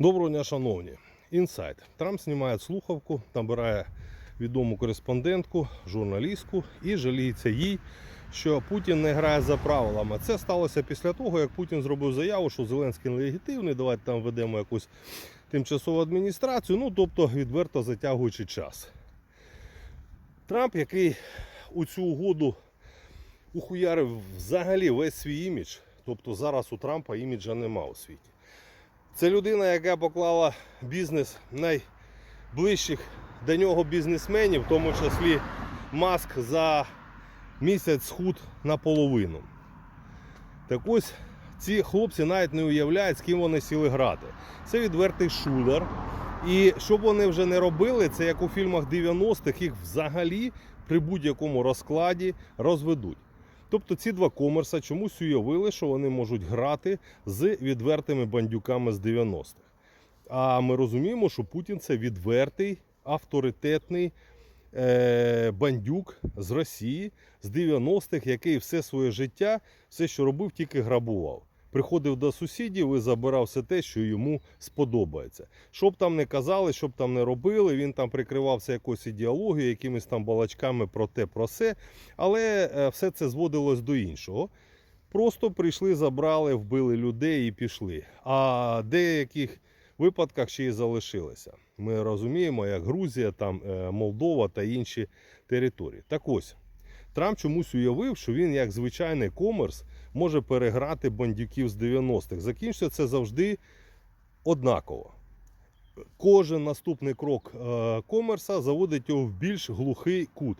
Доброго дня, шановні. Інсайт. Трамп знімає слухавку, набирає відому кореспондентку, журналістку і жаліється їй, що Путін не грає за правилами. Це сталося після того, як Путін зробив заяву, що Зеленський нелегітимний, давайте там ведемо якусь тимчасову адміністрацію, ну тобто відверто затягуючи час. Трамп, який у цю угоду ухуярив взагалі весь свій імідж, тобто зараз у Трампа іміджа нема у світі. Це людина, яка поклала бізнес найближчих до нього бізнесменів, в тому числі Маск за місяць схуд наполовину. Так ось ці хлопці навіть не уявляють, з ким вони сіли грати. Це відвертий шулер. І що б вони вже не робили, це як у фільмах 90-х, їх взагалі при будь-якому розкладі розведуть. Тобто ці два комерса чомусь уявили, що вони можуть грати з відвертими бандюками з 90-х. А ми розуміємо, що Путін це відвертий, авторитетний е- бандюк з Росії з 90-х, який все своє життя, все, що робив, тільки грабував. Приходив до сусідів і забирав все те, що йому сподобається. Що б там не казали, що б там не робили, він там прикривався якоюсь ідеологією, якимись там балачками про те, про все. Але е, все це зводилось до іншого. Просто прийшли, забрали, вбили людей і пішли. А деяких випадках ще й залишилися. Ми розуміємо, як Грузія, там е, Молдова та інші території. Так ось, Трамп чомусь уявив, що він, як звичайний комерс, може переграти бандюків з 90-х. Закінчиться це завжди однаково. Кожен наступний крок е, комерса заводить його в більш глухий кут.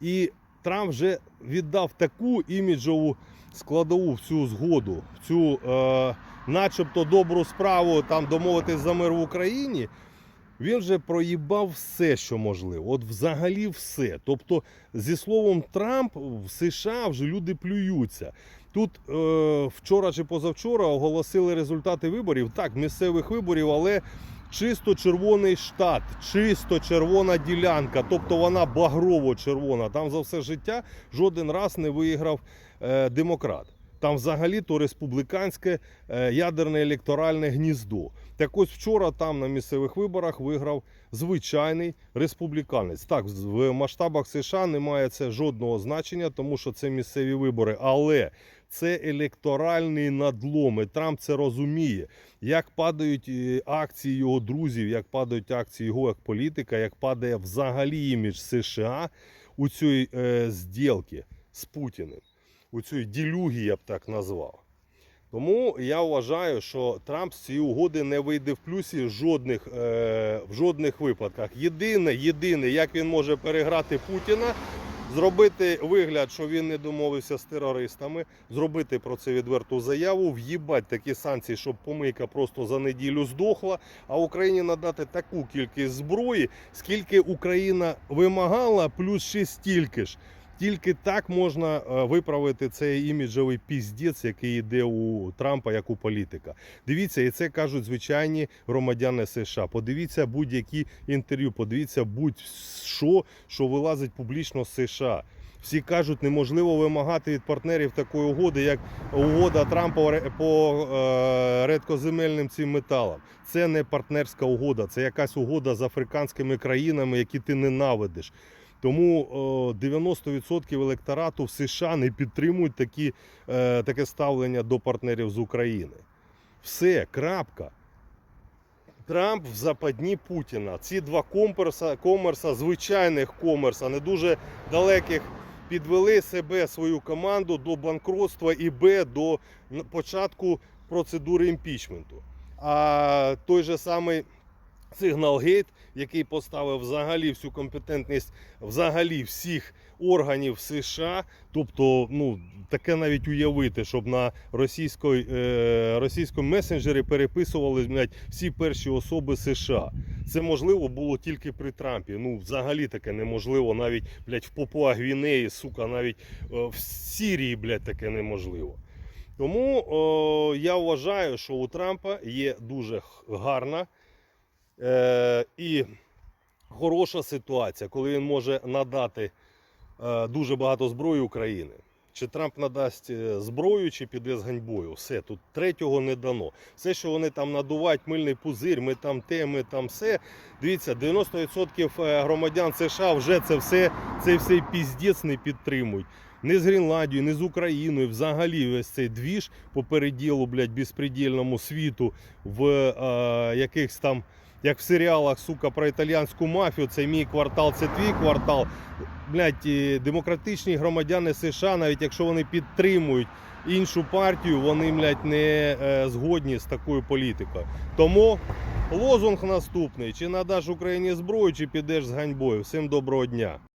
І Трамп вже віддав таку іміджову складову в цю згоду, в цю е, начебто добру справу там домовитись за мир в Україні. Він вже проїбав все, що можливо. От взагалі все. Тобто, зі словом Трамп в США вже люди плюються. Тут е, вчора чи позавчора оголосили результати виборів. Так, місцевих виборів, але чисто червоний штат, чисто червона ділянка, тобто вона багрово-червона. Там за все життя жоден раз не виграв е, демократ. Там взагалі то республіканське е, ядерне електоральне гніздо. Так ось вчора там на місцевих виборах виграв звичайний республіканець. Так, в масштабах США немає це жодного значення, тому що це місцеві вибори. Але це електоральний надлом. І Трамп це розуміє. Як падають е, акції його друзів, як падають акції його як політика, як падає взагалі імідж США у цій е, зділці з Путіним у цій ділюгі, я б так назвав. Тому я вважаю, що Трамп з цієї угоди не вийде в плюсі жодних, е, в жодних випадках. Єдине, єдине, як він може переграти Путіна, зробити вигляд, що він не домовився з терористами, зробити про це відверту заяву, в'їбать такі санкції, щоб помийка просто за неділю здохла, а Україні надати таку кількість зброї, скільки Україна вимагала, плюс ще стільки ж. Тільки так можна е, виправити цей іміджовий піздець, який йде у Трампа як у політика. Дивіться, і це кажуть звичайні громадяни США. Подивіться будь-які інтерв'ю, подивіться будь-що, що вилазить публічно з США. Всі кажуть, неможливо вимагати від партнерів такої угоди, як угода Трампа по е, редкоземельним цим металам. Це не партнерська угода, це якась угода з африканськими країнами, які ти ненавидиш. Тому 90% електорату в США не підтримують такі, е, таке ставлення до партнерів з України. Все, крапка. Трамп в западні Путіна. Ці два комерса, комерса, звичайних комерса, не дуже далеких, підвели себе, свою команду до банкротства і Б до початку процедури імпічменту. А той же самий Сигналгейт, який поставив взагалі всю компетентність взагалі всіх органів США. Тобто, ну таке навіть уявити, щоб на російської, е, російському месенджері переписували блядь, всі перші особи США. Це можливо було тільки при Трампі. Ну, взагалі таке неможливо. Навіть блядь, в Папуа Гвінеї, сука, навіть е, в Сірії, блядь, таке неможливо. Тому о, я вважаю, що у Трампа є дуже гарна е, і хороша ситуація, коли він може надати е, дуже багато зброї України. чи Трамп надасть е, зброю, чи піде з ганьбою. Все, тут третього не дано. Все, що вони там надувають, мильний пузир, ми там те, ми там все. Дивіться, 90% е, громадян США вже це все, цей всей піздець не підтримують. Не з Гренландією, не з Україною, взагалі весь цей двіж по переділу, блядь, безпредельному світу в е, якихось там, як в серіалах, сука, про італіянську мафію, це мій квартал, це твій квартал. Блять, демократичні громадяни США, навіть якщо вони підтримують іншу партію, вони, блядь, не е, згодні з такою політикою. Тому лозунг наступний: чи надаш Україні зброю, чи підеш з ганьбою. Всім доброго дня.